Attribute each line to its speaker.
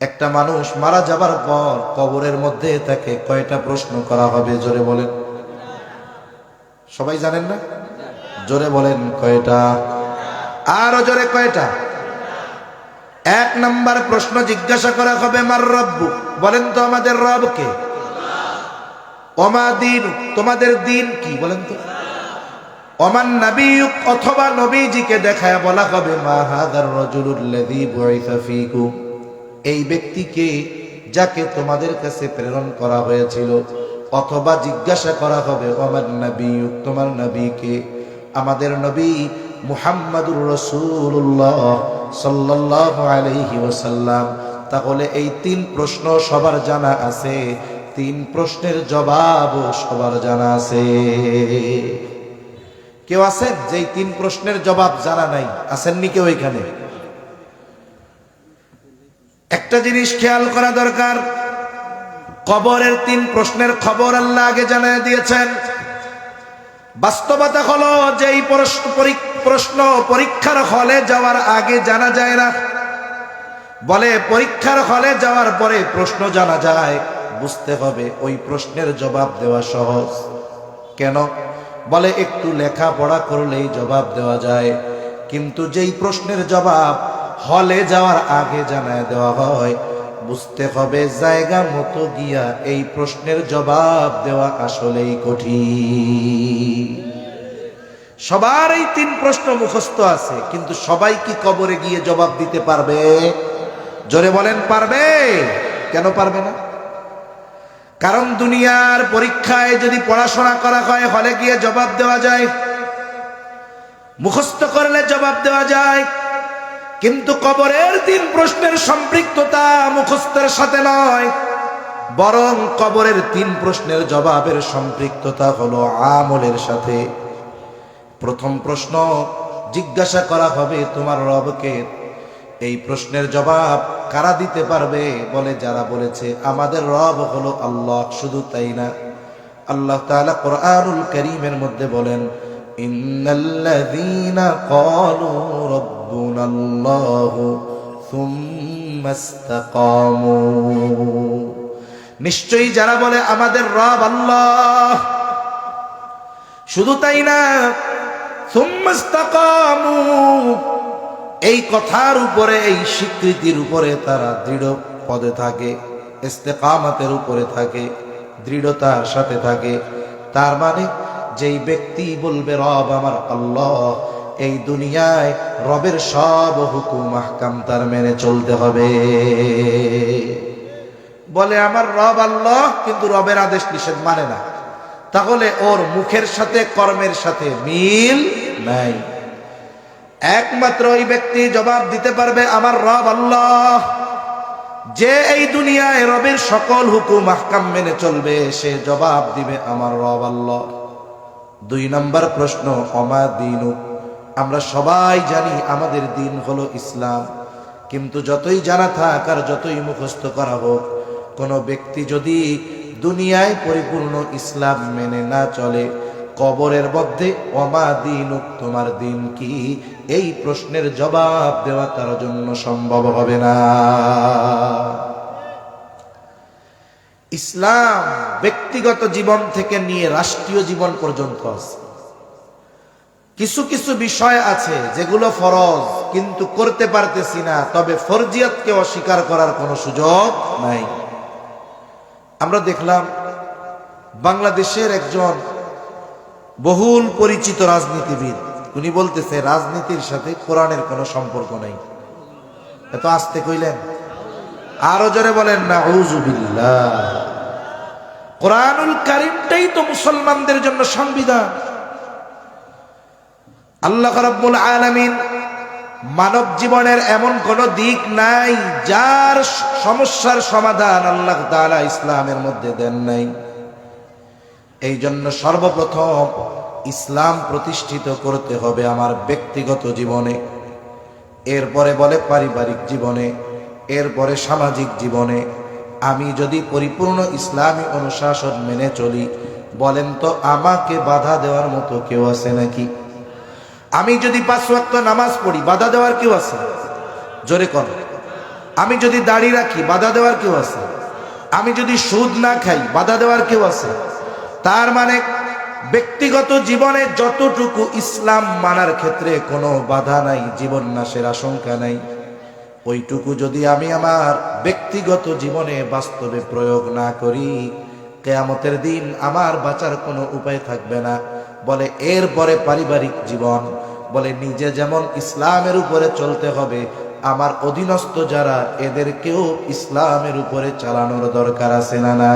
Speaker 1: একটা মানুষ মারা যাবার পর কবরের মধ্যে তাকে কয়টা প্রশ্ন করা হবে? জোরে বলেন। সবাই জানেন না? জোরে বলেন কয়টা? আরও জোরে কয়টা? এক নাম্বার প্রশ্ন জিজ্ঞাসা করা হবে, মার রব্বু। বলেন তো আমাদের রবকে। অমা দিন, তোমাদের দিন কি? বলেন তো। অমান নবীক অথবা নবীজিকে দেখায় বলা হবে, মা হাদার রজুলুল্লাযী এই ব্যক্তিকে যাকে তোমাদের কাছে প্রেরণ করা হয়েছিল অথবা জিজ্ঞাসা করা হবে অমান নবীক তোমার নবীকে আমাদের নবী মুহাম্মাদুর রসুল্লাহ সাল্লাল্লাহু আলাইহি ওয়াসাল্লাম। তাহলে এই তিন প্রশ্ন সবার জানা আছে। তিন প্রশ্নের জবাবও সবার জানা আছে। কেউ আছেন? যে তিন প্রশ্নের জবাব জানা নাই আসেননি কেউ এখানে? একটা জিনিস খেয়াল করা দরকার। কবরের তিন প্রশ্নের খবর আল্লাহ আগে জানিয়ে দিয়েছেন। বাস্তবতা হলো যে এই প্রশ্ন পরীক্ষার হলে যাওয়ার আগে জানা যায় না। বলে পরীক্ষার হলে যাওয়ার পরে প্রশ্ন জানা যায়, বুঝতে হবে ওই প্রশ্নের জবাব দেওয়া সহজ। কেন? বলে একটু লেখাপড়া করলেই জবাব দেওয়া যায়। কিন্তু যেই প্রশ্নের জবাব হলে যাওয়ার আগে জানায় দেওয়া হয়, বুঝতে হবে জায়গা মতো গিয়া এই প্রশ্নের জবাব দেওয়া আসলেই কঠিন। সবার এই তিন প্রশ্ন মুখস্থ আছে, কিন্তু সবাই কি কবরে গিয়ে জবাব দিতে পারবে? জোরে বলেন, পারবে। কেন পারবে না? কারণ দুনিয়ার পরীক্ষায় যদি পড়াশোনা করা হয়, হলে গিয়ে জবাব দেওয়া যায়। মুখস্থ করলে জবাব দেওয়া যায়। কিন্তু কবরের তিন প্রশ্নের সম্পৃক্ততা মুখস্থের সাথে নয়, বরং কবরের তিন প্রশ্নের জবাবের সম্পৃক্ততা হলো আমলের সাথে। প্রথম প্রশ্ন, জিজ্ঞাসা করা হবে তোমার রবকে, এই প্রশ্নের জবাব কারা দিতে পারবে? বলে যারা বলেছে, আমাদের রব হলো আল্লাহ, শুধু তাই না। আল্লাহ তাআলা কোরআনুল করিমের মধ্যে বলেন, ইন্নাল্লাযীনা ক্বালু রাব্বুনাল্লাহু সুম্মা ইসতাকামু। নিশ্চয়ই যারা বলে আমাদের রব আল্লাহ, শুধু তাই না এই কথার উপরে, এই স্বীকৃতির উপরে তারা দৃঢ় পদে থাকে, ইস্তেকামাতের উপরে থাকে, দৃঢ়তার সাথে থাকে। তার মানে যেই ব্যক্তি বলবে রব আমার আল্লাহ এই দুনিয়ায় রবের সব হুকুম আহকাম তার মেনে চলতে হবে। বলে, আমার রব আল্লাহ, কিন্তু রবের আদেশ নিষেধ মানে না। তাহলে ওর মুখের সাথে, কর্মের সাথে মিল নাই। একমাত্র ওই ব্যক্তি জবাব দিতে পারবে, আমার রব আল্লাহ। যে এই দুনিয়ায় রবের সকল হুকুম আহকাম মেনে চলবে, সে জবাব দিবে, আমার রব আল্লাহ। দুই নম্বর প্রশ্ন, অমা দিন আমরা সবাই জানি আমাদের দিন হলো ইসলাম। কিন্তু যতই জানা থাক আর যতই মুখস্থ করা হোক, কোনো ব্যক্তি যদি দুনিয়ায় পরিপূর্ণ ইসলাম মেনে না চলে, কবরের মধ্যে অমা দিন তোমার দিন কি? এই প্রশ্নের জবাব দেওয়া তার জন্য সম্ভব হবে না। ইসলাম ব্যক্তিগত জীবন থেকে নিয়ে রাষ্ট্রীয় জীবন পর্যন্ত আছে। কিছু কিছু বিষয় আছে যেগুলো ফরজ, কিন্তু করতে পারতেছি না, তবে ফরজিয়াতকে অস্বীকার করার কোনো সুযোগ নাই। আমরা দেখলাম বাংলাদেশের একজন বহুল পরিচিত রাজনীতিবিদ, উনি বলতেছে, রাজনীতির সাথে কোরআনের কোনো সম্পর্ক নেই। এত আসতে কইলেন? আরও জোরে বলেন না ঔজুবিল্লাহ কোরআনুল কারিমটাই তো মুসলমানদের জন্য সংবিধান। আল্লাহ রাব্বুল আলামিন মানব জীবনের এমন কোন দিক নাই যার সমস্যার সমাধান আল্লাহ তাআলা ইসলামের মধ্যে দেন নাই। এই জন্য সর্বপ্রথম ইসলাম প্রতিষ্ঠিত করতে হবে আমার ব্যক্তিগত জীবনে, এরপরে বলে পারিবারিক জীবনে, এরপরে সামাজিক জীবনে। আমি যদি পরিপূর্ণ ইসলামী অনুশাসন মেনে চলি, বলেন তো আমাকে বাধা দেওয়ার মতো কেউ আছে নাকি? আমি যদি পাঁচ ওয়াক্ত নামাজ পড়ি, বাধা দেওয়ার কেউ আছে? জোরে কর আমি যদি দাড়ি রাখি, বাধা দেওয়ার কেউ আছে? আমি যদি সুদ না খাই, বাধা দেওয়ার কেউ আছে? তার মানে ব্যক্তিগত জীবনে যতটুকু ইসলাম মানার ক্ষেত্রে কোনো বাধা নাই, জীবন নাশের আশঙ্কা নাই, ওইটুকু যদি আমি আমার ব্যক্তিগত জীবনে বাস্তবে প্রয়োগ না করি, কেয়ামতের দিন আমার বাঁচার কোনো উপায় থাকবে না। বলে এর পরে পারিবারিক জীবন। বলে, নিজে যেমন ইসলামের উপরে চলতে হবে, আমার অধীনস্থ যারা এদেরকেও ইসলামের উপরে চালানোর দরকার আছে না না?